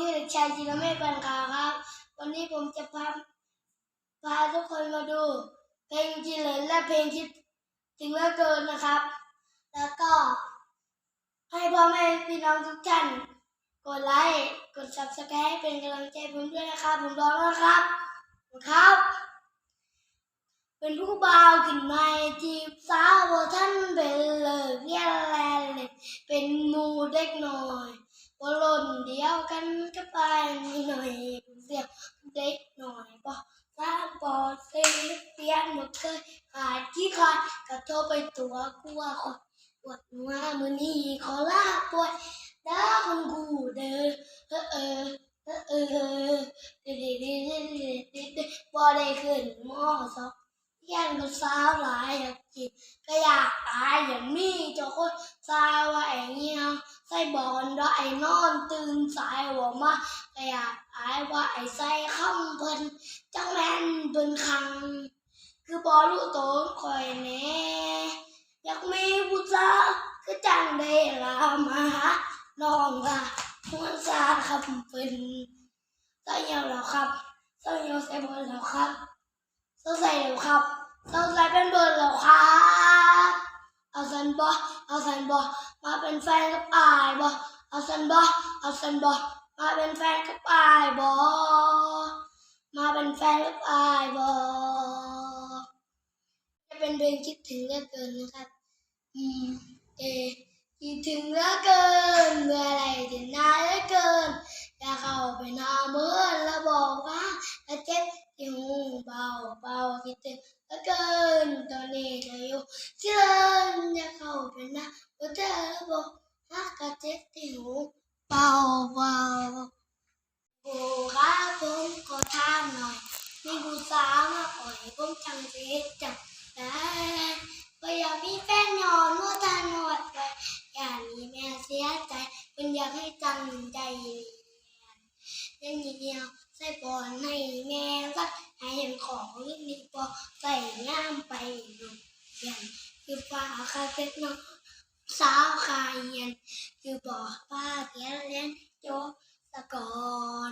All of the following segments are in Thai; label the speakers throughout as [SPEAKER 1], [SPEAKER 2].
[SPEAKER 1] ชื่อเด็กชายจิรเมฆปันขาวครับ วันนี้ผมจะพาพาทุกคนมาดู เพลงจิเลนและเพลงคิดถึงเหลือเกินนะครับ แล้วก็ ให้พ่อแม่พี่น้องทุกท่านกดไลค์กด subscribe ให้เป็นกำลังใจผมด้วยนะครับ ผมร้องนะครับขอบคุณครับ เป็นผู้บ่าวขึ้นมาจี เดียวกันก็ไปนิดหน่อยเสียงเด็กหน่อยบ่สามปอเสียเตียนหมดเคยขาดขี้ขาดก็โทรไปตัวกลัวขอปวดหัวมือนี้ขอลาป่วยด้าคนกูเด้อเออเออเออเออเออเด้อเด้อเด้อเด้อเด้อเด้อเด้อบ่ได้ขึ้นมอสอง เพียนก็สาวหลายอยากกินก็อยากตายอย่างมีเจ้าคนสาวว่าไอ้เงี้ยใส่บอลแล้ไอ้นอนตื่นสายหัวมาก็อยากตายว่าไอ้ใส่คำเพิ่นจังแม่นเป็นคัง คือบอรู้โตนคอยแน่อยากมีผู้สาวก็จังได้ลามาหาน้องว่าหัวซาคำเป็นใส่ยาวแล้วครับใส่ยาวใส่บอลแล้วครับเสื้อใส่แล้วครับเสื้อใส่เป็นเบอร์แล้วครับเอาสันบอเอาสันบอมาเป็นแฟนกับอายบอเอาสันบอเอาสันบอมาเป็นแฟนกับอายบอมาเป็นแฟนกับอายบอจะเป็นเพลงคิดถึงเหลือเกินนะครับอืมเอคิดถึงเหลือเกินเมื่อไหรจะ เบาเบาคิดถึงเหลือเกินตอนนี้เธออยู่เลินอยาเข้าไปนะว่าเธอบอกฮักกะเจ็บที่หูเบาเบาโอ้ครับผมขอทานหน่อย มีผู้สาวมาอ่อยผมจังเจ็บจังได้ก็อยากมีแฟนนอนว่าทานอดไปอย่ามีแม่เสียใจเป็นอยากให้จังใจเรียนยังเดียวใส่บอลให้แม่ รักให้เห็นของนิดนิดพอใส่ย่ามไปหนุ่มยันคือป้าคาเซ็ตน้องสาวคาเย็นคือบอกป้าเทียนเล่นโจสะกอน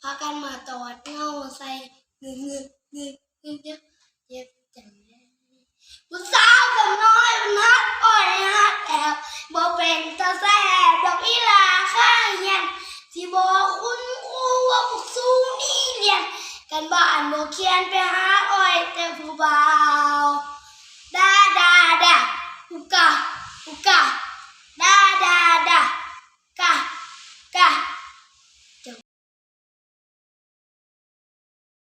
[SPEAKER 1] พากันมาตอดเงาใส่งึกงึกงึกงึกเยอเจ็บจังเลยผู้สาวกับน้อยมันฮักอ่อยฮักแอบบ่เป็นตาแซ่บดอกอีลาข้างเย็นที่บอกคุณครูว่าพวกสู้นี่เรียน กันบ้านบอกเขียนไปหาอ้อยแต่ผู้บ่าว